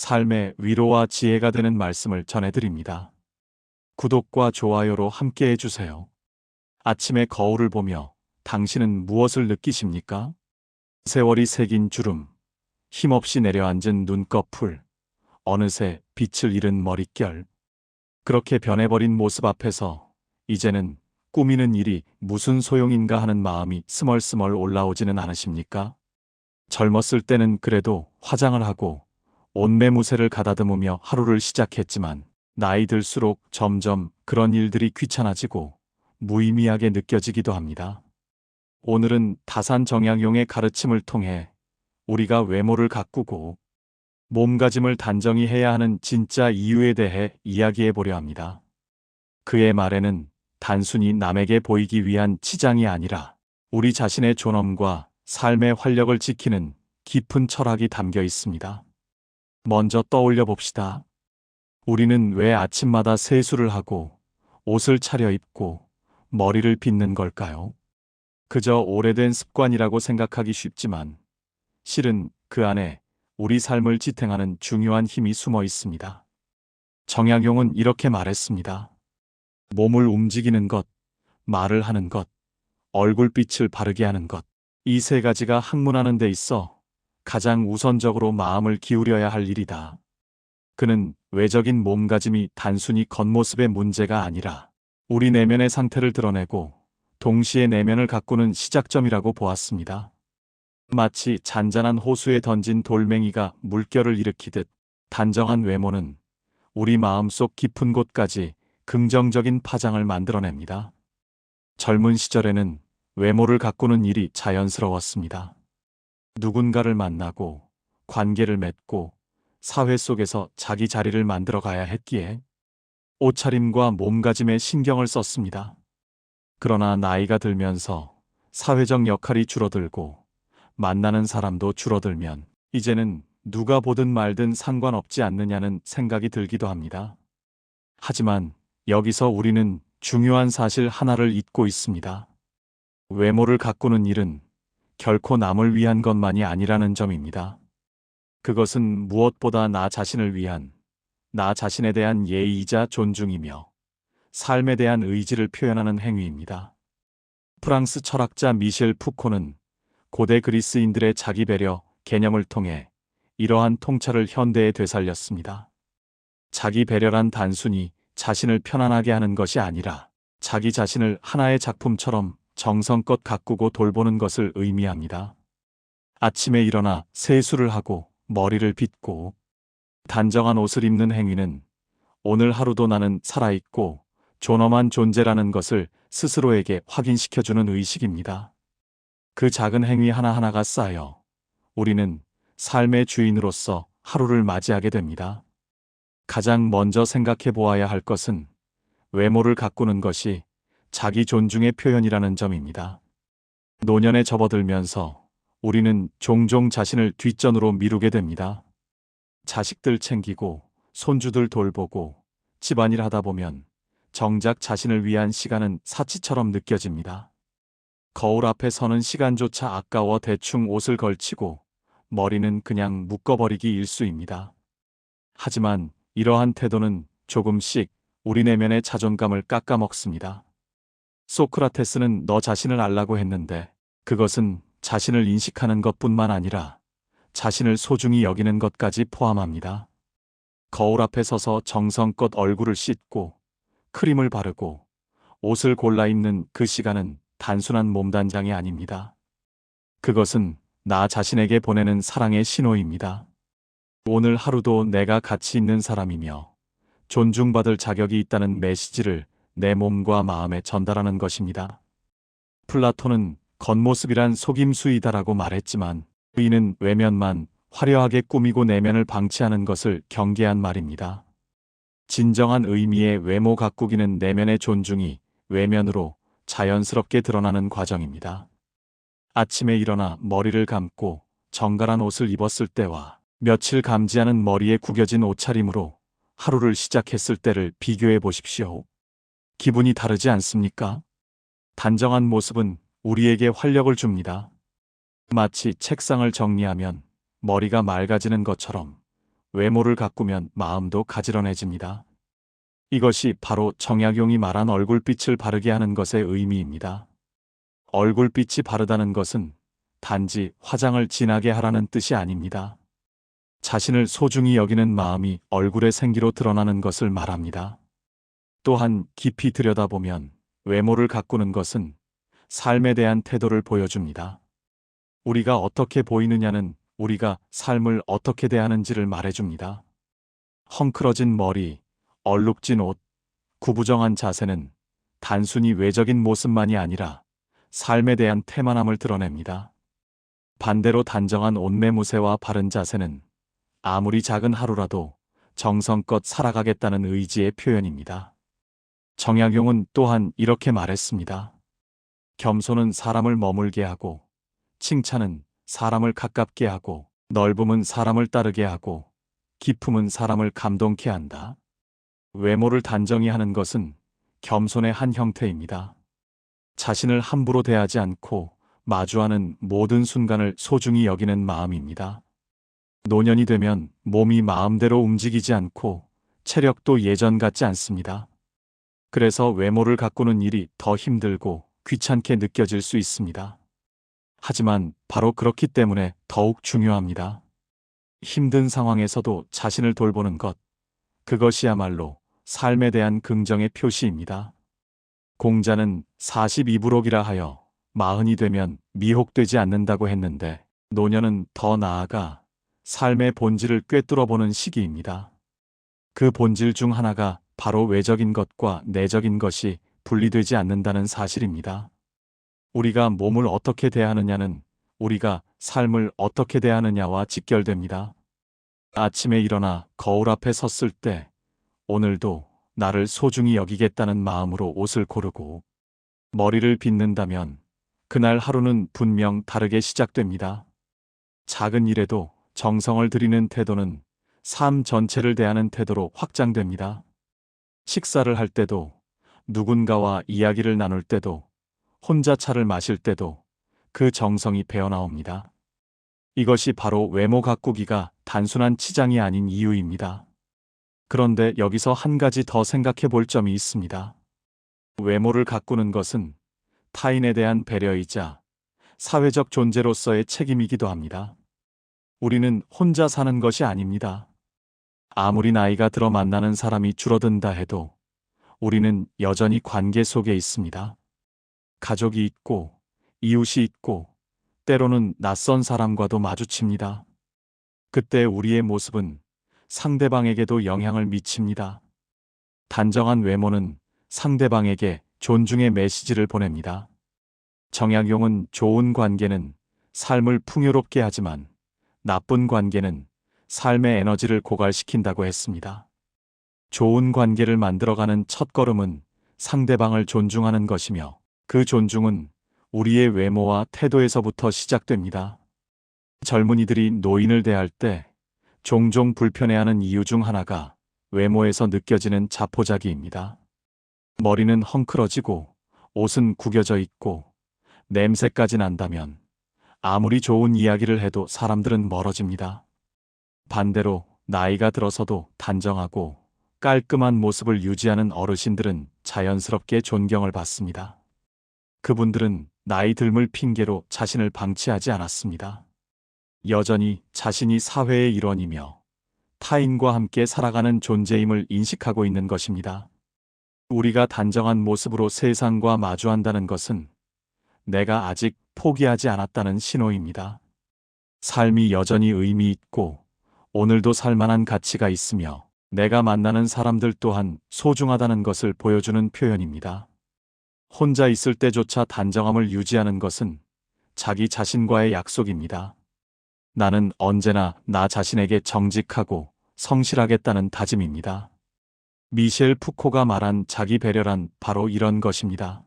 삶의 위로와 지혜가 되는 말씀을 전해드립니다. 구독과 좋아요로 함께 해주세요. 아침에 거울을 보며 당신은 무엇을 느끼십니까? 세월이 새긴 주름, 힘없이 내려앉은 눈꺼풀, 어느새 빛을 잃은 머릿결. 그렇게 변해버린 모습 앞에서 이제는 꾸미는 일이 무슨 소용인가 하는 마음이 스멀스멀 올라오지는 않으십니까? 젊었을 때는 그래도 화장을 하고 옷매무새를 가다듬으며 하루를 시작했지만 나이 들수록 점점 그런 일들이 귀찮아지고 무의미하게 느껴지기도 합니다. 오늘은 다산 정약용의 가르침을 통해 우리가 외모를 가꾸고 몸가짐을 단정히 해야 하는 진짜 이유에 대해 이야기해 보려 합니다. 그의 말에는 단순히 남에게 보이기 위한 치장이 아니라 우리 자신의 존엄과 삶의 활력을 지키는 깊은 철학이 담겨 있습니다. 먼저 떠올려 봅시다. 우리는 왜 아침마다 세수를 하고 옷을 차려입고 머리를 빗는 걸까요? 그저 오래된 습관이라고 생각하기 쉽지만 실은 그 안에 우리 삶을 지탱하는 중요한 힘이 숨어 있습니다. 정약용은 이렇게 말했습니다. 몸을 움직이는 것, 말을 하는 것, 얼굴빛을 바르게 하는 것, 이 세 가지가 학문하는 데 있어 가장 우선적으로 마음을 기울여야 할 일이다. 그는 외적인 몸가짐이 단순히 겉모습의 문제가 아니라 우리 내면의 상태를 드러내고 동시에 내면을 가꾸는 시작점이라고 보았습니다. 마치 잔잔한 호수에 던진 돌멩이가 물결을 일으키듯 단정한 외모는 우리 마음속 깊은 곳까지 긍정적인 파장을 만들어냅니다. 젊은 시절에는 외모를 가꾸는 일이 자연스러웠습니다. 누군가를 만나고 관계를 맺고 사회 속에서 자기 자리를 만들어 가야 했기에 옷차림과 몸가짐에 신경을 썼습니다. 그러나 나이가 들면서 사회적 역할이 줄어들고 만나는 사람도 줄어들면 이제는 누가 보든 말든 상관없지 않느냐는 생각이 들기도 합니다. 하지만 여기서 우리는 중요한 사실 하나를 잊고 있습니다. 외모를 가꾸는 일은 결코 남을 위한 것만이 아니라는 점입니다. 그것은 무엇보다 나 자신을 위한, 나 자신에 대한 예의이자 존중이며 삶에 대한 의지를 표현하는 행위입니다. 프랑스 철학자 미셸 푸코는 고대 그리스인들의 자기 배려 개념을 통해 이러한 통찰을 현대에 되살렸습니다. 자기 배려란 단순히 자신을 편안하게 하는 것이 아니라 자기 자신을 하나의 작품처럼 정성껏 가꾸고 돌보는 것을 의미합니다. 아침에 일어나 세수를 하고 머리를 빗고 단정한 옷을 입는 행위는 오늘 하루도 나는 살아있고 존엄한 존재라는 것을 스스로에게 확인시켜주는 의식입니다. 그 작은 행위 하나하나가 쌓여 우리는 삶의 주인으로서 하루를 맞이하게 됩니다. 가장 먼저 생각해 보아야 할 것은 외모를 가꾸는 것이 자기 존중의 표현이라는 점입니다. 노년에 접어들면서 우리는 종종 자신을 뒷전으로 미루게 됩니다. 자식들 챙기고 손주들 돌보고 집안일 하다 보면 정작 자신을 위한 시간은 사치처럼 느껴집니다. 거울 앞에 서는 시간조차 아까워 대충 옷을 걸치고 머리는 그냥 묶어버리기 일수입니다. 하지만 이러한 태도는 조금씩 우리 내면의 자존감을 깎아먹습니다. 소크라테스는 너 자신을 알라고 했는데 그것은 자신을 인식하는 것뿐만 아니라 자신을 소중히 여기는 것까지 포함합니다. 거울 앞에 서서 정성껏 얼굴을 씻고 크림을 바르고 옷을 골라 입는 그 시간은 단순한 몸단장이 아닙니다. 그것은 나 자신에게 보내는 사랑의 신호입니다. 오늘 하루도 내가 가치 있는 사람이며 존중받을 자격이 있다는 메시지를 내 몸과 마음에 전달하는 것입니다. 플라톤은 겉모습이란 속임수이다라고 말했지만 의인은 외면만 화려하게 꾸미고 내면을 방치하는 것을 경계한 말입니다. 진정한 의미의 외모 가꾸기는 내면의 존중이 외면으로 자연스럽게 드러나는 과정입니다. 아침에 일어나 머리를 감고 정갈한 옷을 입었을 때와 며칠 감지하는 머리에 구겨진 옷차림으로 하루를 시작했을 때를 비교해 보십시오. 기분이 다르지 않습니까? 단정한 모습은 우리에게 활력을 줍니다. 마치 책상을 정리하면 머리가 맑아지는 것처럼 외모를 가꾸면 마음도 가지런해집니다. 이것이 바로 정약용이 말한 얼굴빛을 바르게 하는 것의 의미입니다. 얼굴빛이 바르다는 것은 단지 화장을 진하게 하라는 뜻이 아닙니다. 자신을 소중히 여기는 마음이 얼굴의 생기로 드러나는 것을 말합니다. 또한 깊이 들여다보면 외모를 가꾸는 것은 삶에 대한 태도를 보여줍니다. 우리가 어떻게 보이느냐는 우리가 삶을 어떻게 대하는지를 말해줍니다. 헝클어진 머리, 얼룩진 옷, 구부정한 자세는 단순히 외적인 모습만이 아니라 삶에 대한 태만함을 드러냅니다. 반대로 단정한 옷매무새와 바른 자세는 아무리 작은 하루라도 정성껏 살아가겠다는 의지의 표현입니다. 정약용은 또한 이렇게 말했습니다. 겸손은 사람을 머물게 하고, 칭찬은 사람을 가깝게 하고, 넓음은 사람을 따르게 하고, 기품은 사람을 감동케 한다. 외모를 단정히 하는 것은 겸손의 한 형태입니다. 자신을 함부로 대하지 않고 마주하는 모든 순간을 소중히 여기는 마음입니다. 노년이 되면 몸이 마음대로 움직이지 않고 체력도 예전 같지 않습니다. 그래서 외모를 가꾸는 일이 더 힘들고 귀찮게 느껴질 수 있습니다. 하지만 바로 그렇기 때문에 더욱 중요합니다. 힘든 상황에서도 자신을 돌보는 것, 그것이야말로 삶에 대한 긍정의 표시입니다. 공자는 42부록이라 하여 마흔이 되면 미혹되지 않는다고 했는데 노년은 더 나아가 삶의 본질을 꿰뚫어 보는 시기입니다. 그 본질 중 하나가 바로 외적인 것과 내적인 것이 분리되지 않는다는 사실입니다. 우리가 몸을 어떻게 대하느냐는 우리가 삶을 어떻게 대하느냐와 직결됩니다. 아침에 일어나 거울 앞에 섰을 때 오늘도 나를 소중히 여기겠다는 마음으로 옷을 고르고 머리를 빗는다면 그날 하루는 분명 다르게 시작됩니다. 작은 일에도 정성을 들이는 태도는 삶 전체를 대하는 태도로 확장됩니다. 식사를 할 때도 누군가와 이야기를 나눌 때도 혼자 차를 마실 때도 그 정성이 배어나옵니다. 이것이 바로 외모 가꾸기가 단순한 치장이 아닌 이유입니다. 그런데 여기서 한 가지 더 생각해 볼 점이 있습니다. 외모를 가꾸는 것은 타인에 대한 배려이자 사회적 존재로서의 책임이기도 합니다. 우리는 혼자 사는 것이 아닙니다. 아무리 나이가 들어 만나는 사람이 줄어든다 해도 우리는 여전히 관계 속에 있습니다. 가족이 있고, 이웃이 있고, 때로는 낯선 사람과도 마주칩니다. 그때 우리의 모습은 상대방에게도 영향을 미칩니다. 단정한 외모는 상대방에게 존중의 메시지를 보냅니다. 정약용은 좋은 관계는 삶을 풍요롭게 하지만 나쁜 관계는 삶의 에너지를 고갈시킨다고 했습니다. 좋은 관계를 만들어가는 첫 걸음은 상대방을 존중하는 것이며 그 존중은 우리의 외모와 태도에서부터 시작됩니다. 젊은이들이 노인을 대할 때 종종 불편해하는 이유 중 하나가 외모에서 느껴지는 자포자기입니다. 머리는 헝클어지고 옷은 구겨져 있고 냄새까지 난다면 아무리 좋은 이야기를 해도 사람들은 멀어집니다. 반대로 나이가 들어서도 단정하고 깔끔한 모습을 유지하는 어르신들은 자연스럽게 존경을 받습니다. 그분들은 나이 듦을 핑계로 자신을 방치하지 않았습니다. 여전히 자신이 사회의 일원이며 타인과 함께 살아가는 존재임을 인식하고 있는 것입니다. 우리가 단정한 모습으로 세상과 마주한다는 것은 내가 아직 포기하지 않았다는 신호입니다. 삶이 여전히 의미 있고 오늘도 살만한 가치가 있으며 내가 만나는 사람들 또한 소중하다는 것을 보여주는 표현입니다. 혼자 있을 때조차 단정함을 유지하는 것은 자기 자신과의 약속입니다. 나는 언제나 나 자신에게 정직하고 성실하겠다는 다짐입니다. 미셸 푸코가 말한 자기 배려란 바로 이런 것입니다.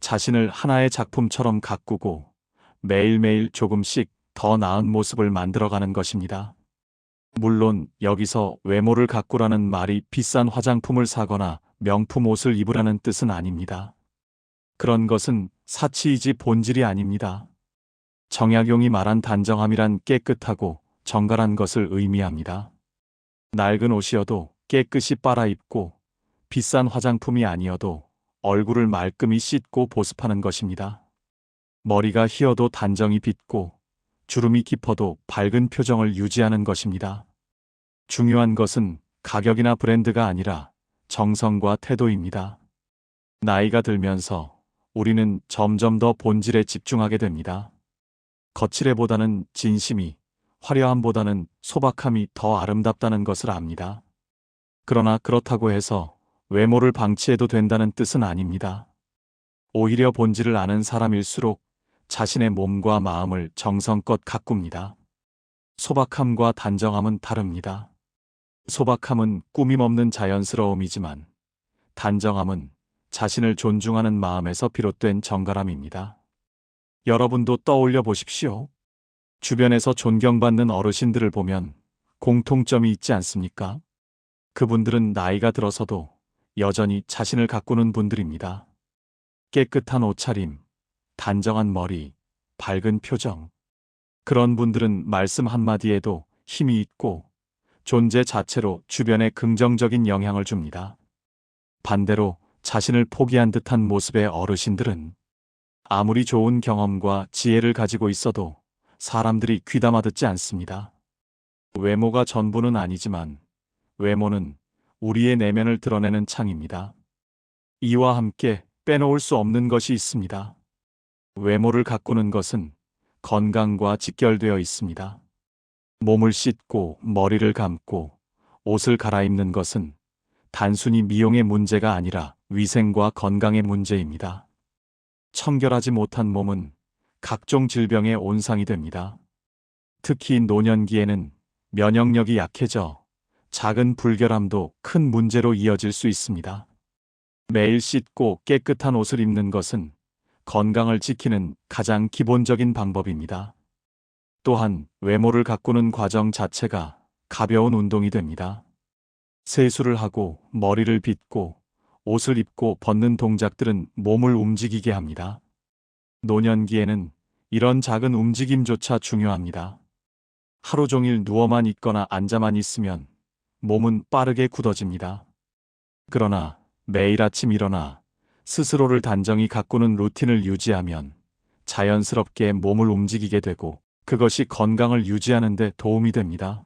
자신을 하나의 작품처럼 가꾸고 매일매일 조금씩 더 나은 모습을 만들어가는 것입니다. 물론 여기서 외모를 가꾸라는 말이 비싼 화장품을 사거나 명품 옷을 입으라는 뜻은 아닙니다. 그런 것은 사치이지 본질이 아닙니다. 정약용이 말한 단정함이란 깨끗하고 정갈한 것을 의미합니다. 낡은 옷이어도 깨끗이 빨아입고 비싼 화장품이 아니어도 얼굴을 말끔히 씻고 보습하는 것입니다. 머리가 휘어도 단정히 빗고 주름이 깊어도 밝은 표정을 유지하는 것입니다. 중요한 것은 가격이나 브랜드가 아니라 정성과 태도입니다. 나이가 들면서 우리는 점점 더 본질에 집중하게 됩니다. 거칠애보다는 진심이, 화려함보다는 소박함이 더 아름답다는 것을 압니다. 그러나 그렇다고 해서 외모를 방치해도 된다는 뜻은 아닙니다. 오히려 본질을 아는 사람일수록 자신의 몸과 마음을 정성껏 가꿉니다. 소박함과 단정함은 다릅니다. 소박함은 꾸밈 없는 자연스러움이지만 단정함은 자신을 존중하는 마음에서 비롯된 정갈함입니다. 여러분도 떠올려 보십시오. 주변에서 존경받는 어르신들을 보면 공통점이 있지 않습니까? 그분들은 나이가 들어서도 여전히 자신을 가꾸는 분들입니다. 깨끗한 옷차림, 단정한 머리, 밝은 표정. 그런 분들은 말씀 한마디에도 힘이 있고 존재 자체로 주변에 긍정적인 영향을 줍니다. 반대로 자신을 포기한 듯한 모습의 어르신들은 아무리 좋은 경험과 지혜를 가지고 있어도 사람들이 귀담아 듣지 않습니다. 외모가 전부는 아니지만 외모는 우리의 내면을 드러내는 창입니다. 이와 함께 빼놓을 수 없는 것이 있습니다. 외모를 가꾸는 것은 건강과 직결되어 있습니다. 몸을 씻고 머리를 감고 옷을 갈아입는 것은 단순히 미용의 문제가 아니라 위생과 건강의 문제입니다. 청결하지 못한 몸은 각종 질병의 온상이 됩니다. 특히 노년기에는 면역력이 약해져 작은 불결함도 큰 문제로 이어질 수 있습니다. 매일 씻고 깨끗한 옷을 입는 것은 건강을 지키는 가장 기본적인 방법입니다. 또한 외모를 가꾸는 과정 자체가 가벼운 운동이 됩니다. 세수를 하고 머리를 빗고 옷을 입고 벗는 동작들은 몸을 움직이게 합니다. 노년기에는 이런 작은 움직임조차 중요합니다. 하루 종일 누워만 있거나 앉아만 있으면 몸은 빠르게 굳어집니다. 그러나 매일 아침 일어나 스스로를 단정히 가꾸는 루틴을 유지하면 자연스럽게 몸을 움직이게 되고 그것이 건강을 유지하는 데 도움이 됩니다.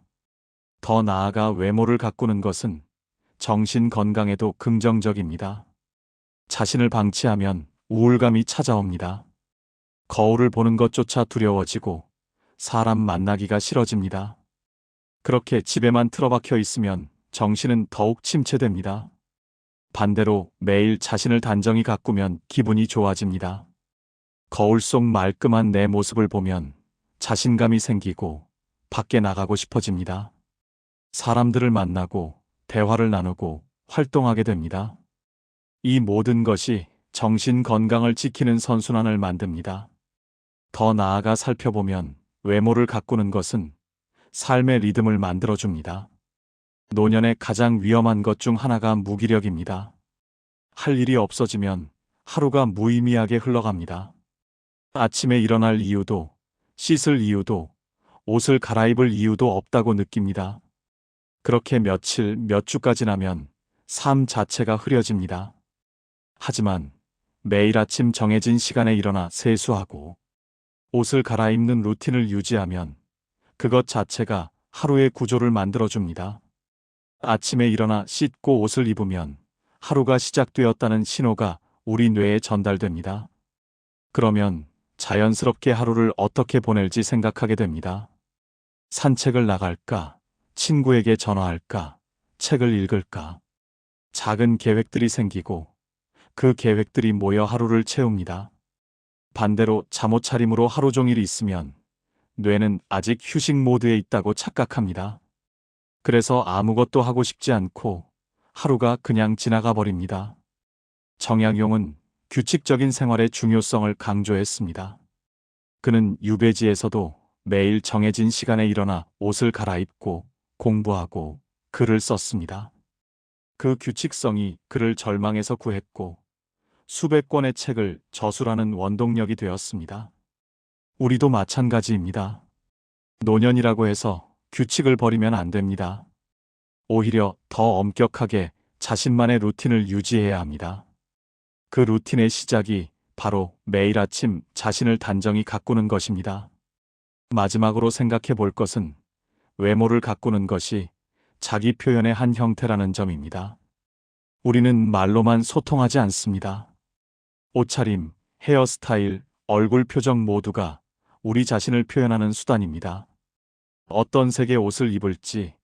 더 나아가 외모를 가꾸는 것은 정신 건강에도 긍정적입니다. 자신을 방치하면 우울감이 찾아옵니다. 거울을 보는 것조차 두려워지고 사람 만나기가 싫어집니다. 그렇게 집에만 틀어박혀 있으면 정신은 더욱 침체됩니다. 반대로 매일 자신을 단정히 가꾸면 기분이 좋아집니다. 거울 속 말끔한 내 모습을 보면 자신감이 생기고 밖에 나가고 싶어집니다. 사람들을 만나고 대화를 나누고 활동하게 됩니다. 이 모든 것이 정신 건강을 지키는 선순환을 만듭니다. 더 나아가 살펴보면 외모를 가꾸는 것은 삶의 리듬을 만들어줍니다. 노년의 가장 위험한 것 중 하나가 무기력입니다. 할 일이 없어지면 하루가 무의미하게 흘러갑니다. 아침에 일어날 이유도, 씻을 이유도, 옷을 갈아입을 이유도 없다고 느낍니다. 그렇게 며칠, 몇 주까지 나면 삶 자체가 흐려집니다. 하지만 매일 아침 정해진 시간에 일어나 세수하고 옷을 갈아입는 루틴을 유지하면 그것 자체가 하루의 구조를 만들어줍니다. 아침에 일어나 씻고 옷을 입으면 하루가 시작되었다는 신호가 우리 뇌에 전달됩니다. 그러면 자연스럽게 하루를 어떻게 보낼지 생각하게 됩니다. 산책을 나갈까? 친구에게 전화할까? 책을 읽을까? 작은 계획들이 생기고 그 계획들이 모여 하루를 채웁니다. 반대로 잠옷 차림으로 하루 종일 있으면 뇌는 아직 휴식 모드에 있다고 착각합니다. 그래서 아무것도 하고 싶지 않고 하루가 그냥 지나가 버립니다. 정약용은 규칙적인 생활의 중요성을 강조했습니다. 그는 유배지에서도 매일 정해진 시간에 일어나 옷을 갈아입고 공부하고 글을 썼습니다. 그 규칙성이 그를 절망에서 구했고 수백 권의 책을 저술하는 원동력이 되었습니다. 우리도 마찬가지입니다. 노년이라고 해서 규칙을 버리면 안 됩니다. 오히려 더 엄격하게 자신만의 루틴을 유지해야 합니다. 그 루틴의 시작이 바로 매일 아침 자신을 단정히 가꾸는 것입니다. 마지막으로 생각해 볼 것은 외모를 가꾸는 것이 자기 표현의 한 형태라는 점입니다. 우리는 말로만 소통하지 않습니다. 옷차림, 헤어스타일, 얼굴 표정 모두가 우리 자신을 표현하는 수단입니다. 어떤 색의 옷을 입을지,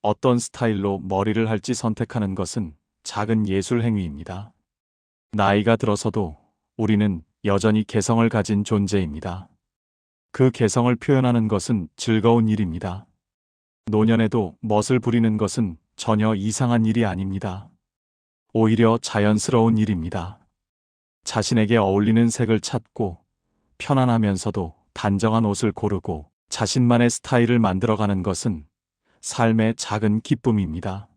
어떤 스타일로 머리를 할지 선택하는 것은 작은 예술 행위입니다. 나이가 들어서도 우리는 여전히 개성을 가진 존재입니다. 그 개성을 표현하는 것은 즐거운 일입니다. 노년에도 멋을 부리는 것은 전혀 이상한 일이 아닙니다. 오히려 자연스러운 일입니다. 자신에게 어울리는 색을 찾고 편안하면서도 단정한 옷을 고르고 자신만의 스타일을 만들어가는 것은 삶의 작은 기쁨입니다.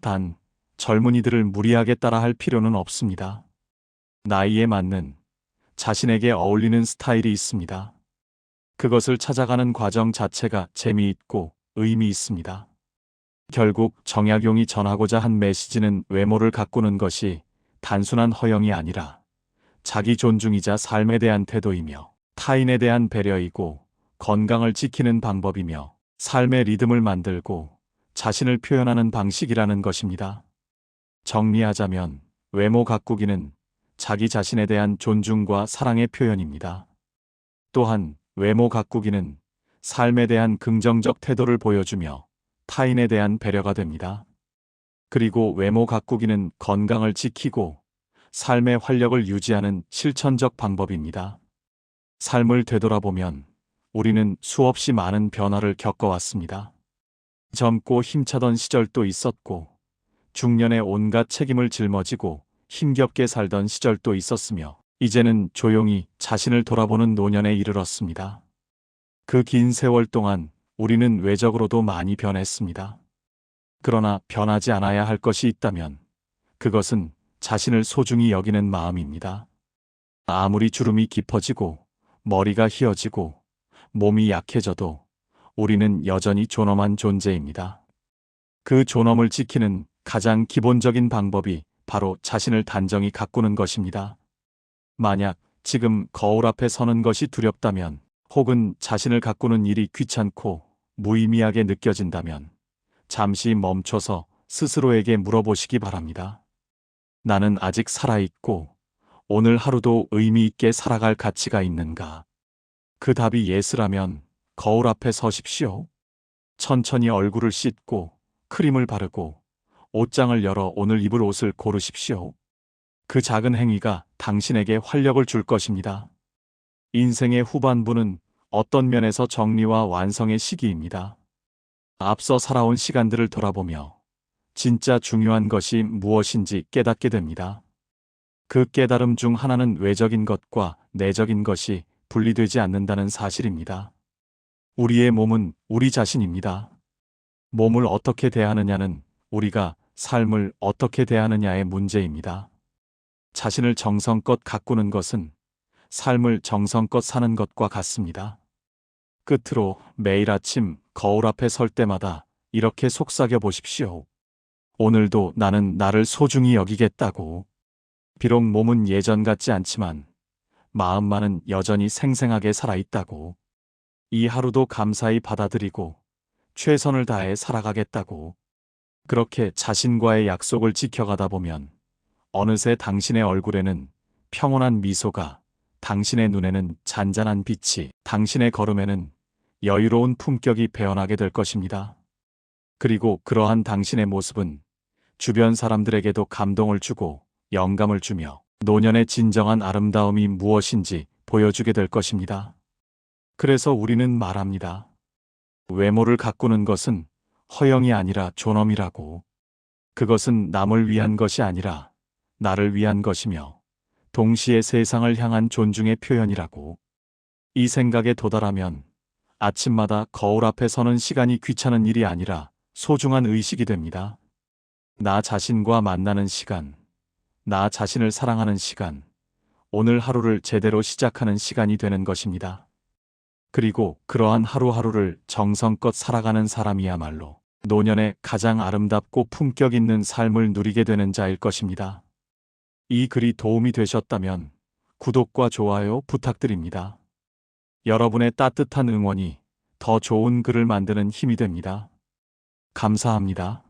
단, 젊은이들을 무리하게 따라할 필요는 없습니다. 나이에 맞는 자신에게 어울리는 스타일이 있습니다. 그것을 찾아가는 과정 자체가 재미있고 의미 있습니다. 결국 정약용이 전하고자 한 메시지는 외모를 가꾸는 것이 단순한 허영이 아니라 자기 존중이자 삶에 대한 태도이며 타인에 대한 배려이고 건강을 지키는 방법이며 삶의 리듬을 만들고 자신을 표현하는 방식이라는 것입니다. 정리하자면 외모 가꾸기는 자기 자신에 대한 존중과 사랑의 표현입니다. 또한 외모 가꾸기는 삶에 대한 긍정적 태도를 보여주며 타인에 대한 배려가 됩니다. 그리고 외모 가꾸기는 건강을 지키고 삶의 활력을 유지하는 실천적 방법입니다. 삶을 되돌아보면 우리는 수없이 많은 변화를 겪어왔습니다. 젊고 힘차던 시절도 있었고, 중년에 온갖 책임을 짊어지고 힘겹게 살던 시절도 있었으며, 이제는 조용히 자신을 돌아보는 노년에 이르렀습니다. 그 긴 세월 동안 우리는 외적으로도 많이 변했습니다. 그러나 변하지 않아야 할 것이 있다면, 그것은 자신을 소중히 여기는 마음입니다. 아무리 주름이 깊어지고, 머리가 휘어지고, 몸이 약해져도 우리는 여전히 존엄한 존재입니다. 그 존엄을 지키는 가장 기본적인 방법이 바로 자신을 단정히 가꾸는 것입니다. 만약 지금 거울 앞에 서는 것이 두렵다면 혹은 자신을 가꾸는 일이 귀찮고 무의미하게 느껴진다면 잠시 멈춰서 스스로에게 물어보시기 바랍니다. 나는 아직 살아있고 오늘 하루도 의미 있게 살아갈 가치가 있는가? 그 답이 예스라면 거울 앞에 서십시오. 천천히 얼굴을 씻고 크림을 바르고 옷장을 열어 오늘 입을 옷을 고르십시오. 그 작은 행위가 당신에게 활력을 줄 것입니다. 인생의 후반부는 어떤 면에서 정리와 완성의 시기입니다. 앞서 살아온 시간들을 돌아보며 진짜 중요한 것이 무엇인지 깨닫게 됩니다. 그 깨달음 중 하나는 외적인 것과 내적인 것이 분리되지 않는다는 사실입니다. 우리의 몸은 우리 자신입니다. 몸을 어떻게 대하느냐는 우리가 삶을 어떻게 대하느냐의 문제입니다. 자신을 정성껏 가꾸는 것은 삶을 정성껏 사는 것과 같습니다. 끝으로 매일 아침 거울 앞에 설 때마다 이렇게 속삭여 보십시오. 오늘도 나는 나를 소중히 여기겠다고. 비록 몸은 예전 같지 않지만 마음만은 여전히 생생하게 살아있다고. 이 하루도 감사히 받아들이고 최선을 다해 살아가겠다고. 그렇게 자신과의 약속을 지켜가다 보면 어느새 당신의 얼굴에는 평온한 미소가, 당신의 눈에는 잔잔한 빛이, 당신의 걸음에는 여유로운 품격이 배어나게 될 것입니다. 그리고 그러한 당신의 모습은 주변 사람들에게도 감동을 주고 영감을 주며 노년의 진정한 아름다움이 무엇인지 보여주게 될 것입니다. 그래서 우리는 말합니다. 외모를 가꾸는 것은 허영이 아니라 존엄이라고. 그것은 남을 위한 것이 아니라 나를 위한 것이며 동시에 세상을 향한 존중의 표현이라고. 이 생각에 도달하면 아침마다 거울 앞에 서는 시간이 귀찮은 일이 아니라 소중한 의식이 됩니다. 나 자신과 만나는 시간, 나 자신을 사랑하는 시간, 오늘 하루를 제대로 시작하는 시간이 되는 것입니다. 그리고 그러한 하루하루를 정성껏 살아가는 사람이야말로 노년에 가장 아름답고 품격 있는 삶을 누리게 되는 자일 것입니다. 이 글이 도움이 되셨다면 구독과 좋아요 부탁드립니다. 여러분의 따뜻한 응원이 더 좋은 글을 만드는 힘이 됩니다. 감사합니다.